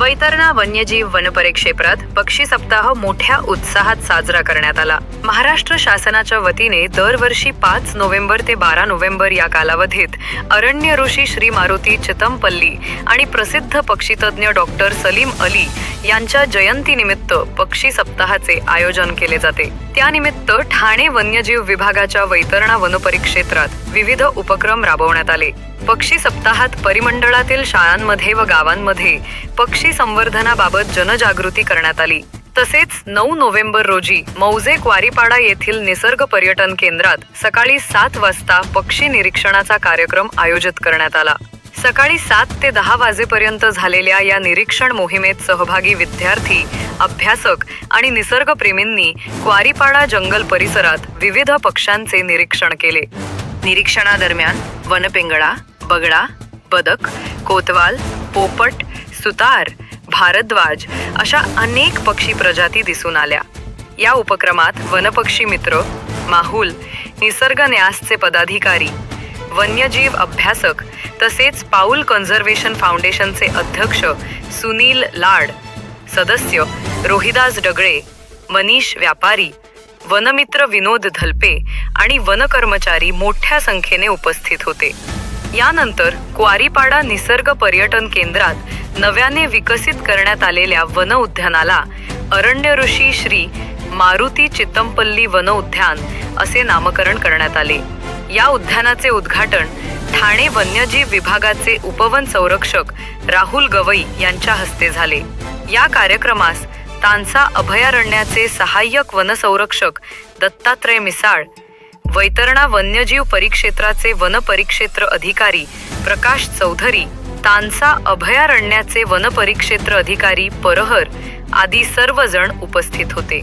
वैतरणा वन्यजीव वनपरिक्षेत्रात पक्षी सप्ताह मोठ्या उत्साहात साजरा करण्यात आला. महाराष्ट्र शासनाच्या वतीने दरवर्षी पाच नोव्हेंबर ते बारा नोव्हेंबर या कालावधीत अरण्य ऋषी श्री मारुती चितमपल्ली आणि प्रसिद्ध पक्षीतज्ञ डॉक्टर सलीम अली यांच्या जयंतीनिमित्त पक्षी सप्ताहाचे आयोजन केले जाते. त्यानिमित्त ठाणे वन्यजीव विभागाच्या वैतरणा वनपरिक्षेत्रात विविध उपक्रम राबवण्यात आले. पक्षी सप्ताहात परिमंडळातील शाळांमध्ये व गावांमध्ये पक्षी संवर्धनाबाबत जनजागृती करण्यात आली. तसेच नऊ नोव्हेंबर रोजी मौजे क्वारीपाडा येथील निसर्ग पर्यटन केंद्रात सकाळी सात वाजता पक्षी निरीक्षणाचा कार्यक्रम आयोजित करण्यात आला. सकाळी सात ते दहा वाजेपर्यंत झालेल्या या निरीक्षण मोहिमेत सहभागी विद्यार्थी अभ्यासक आणि निसर्गप्रेमींनी क्वारीपाडा जंगल परिसरात विविध पक्ष्यांचे निरीक्षण केले. निरीक्षणादरम्यान वनपिंगळा बगळा बदक कोतवाल पोपट सुतार भारद्वाज अशा अनेक पक्षी प्रजाती दिसून आल्या. या उपक्रमात वनपक्षी मित्र माहुल निसर्ग न्यासचे पदाधिकारी वन्यजीव अभ्यासक तसेच पाऊल कन्झर्वेशन फाउंडेशनचे अध्यक्ष सुनील लाड सदस्य रोहिदास डगळे मनीष व्यापारी वनमित्र विनोद धल्पे आणि वनकर्मचारी मोठ्या संख्येने उपस्थित होते. यानंतर क्वारीपाडा निसर्ग पर्यटन केंद्रात नव्याने विकसित करण्यात आलेल्या वन उद्यानाला अरण्य ऋषी श्री मारुती चित्तमपल्ली वन उद्यान असे नामकरण करण्यात आले. या उद्यानाचे उद्घाटन ठाणे वन्यजीव विभागाचे उपवन संरक्षक राहुल गवई यांच्या हस्ते झाले. या कार्यक्रमास तानसा अभयारण्याचे सहाय्यक वनसंरक्षक दत्तात्रय मिसाळ वैतरणा वन्यजीव परिक्षेत्राचे वनपरिक्षेत्र अधिकारी प्रकाश चौधरी तानसा अभयारण्याचे वनपरिक्षेत्र अधिकारी परहर आदी सर्वजण उपस्थित होते.